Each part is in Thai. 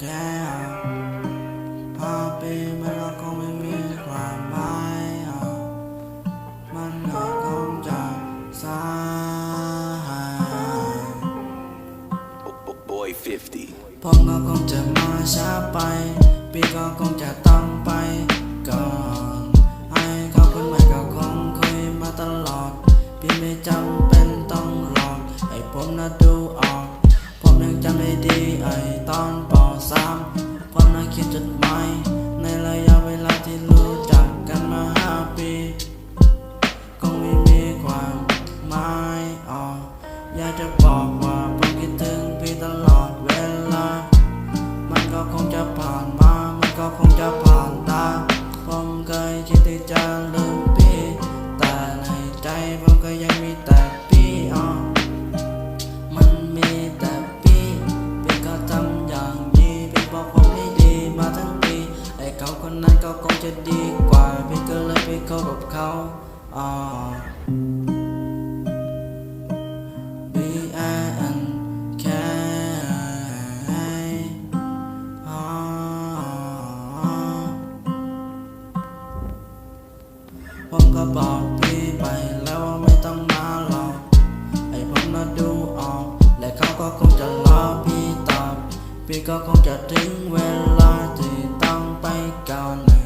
แก้วพอปีมันก็คงไม่มีความหมายมันก็คงจะสายผมก็คงจะมาช้าไปพี่ก็คงจะต้องไปก่อนให้เขาคนใหม่ก็คงคุยมาตลอด พี่ไม่จำเป็นต้องหลอก ให้ผมน่ะดูออก ผมยังจำได้ดีไอ้ตอนปสามผมน่ะเขียนจดหมายในระยะเวลาที่รู้จักกันมาห้าปีคงไม่มีความหมายอ่ออยากจะบอกว่าผมคิดถึงพี่ตลอดเวลา มันก็คงจะผ่านมา มันก็คงจะผ่านตา ผมเคยคิดที่จะลืมพี่แต่ในใจผมก็ยังมีแต่ คนนั้นก็คงจะดีกว่าพี่ก็เลยไปคบกับเขาอ่อ B I N K อ่าผมก็บอกพี่ไปแล้วว่าไม่ต้องมาหรอกไอ้ผมน่ะดูออก และเขาก็คงจะรอพี่ตอบ พี่ก็คงจะถึงเวลาที่ต้องไปก่อนเลย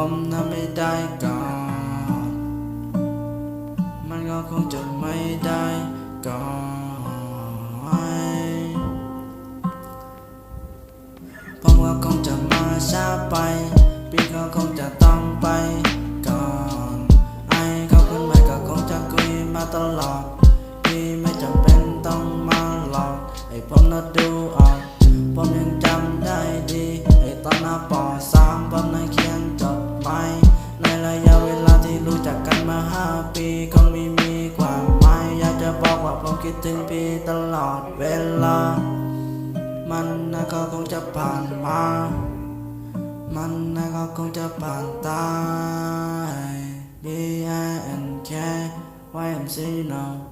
ผมทำไม่ได้ก่อนมันก็คงจะไม่ได้ก่อนผมก็คงจะมาช้าไป พี่ก็คงจะต้องไปก่อนไอ้เขาคนใหม่ก็คงจะคุยมาตลอดพี่ไม่จำเป็นต้องมาหลอกไอ้ผมน่ะดู ถึงพี่ตลอดเวลา มันนะก็คงจะผ่านมา มันนะก็คงจะผ่านตาย B I N K Y M C now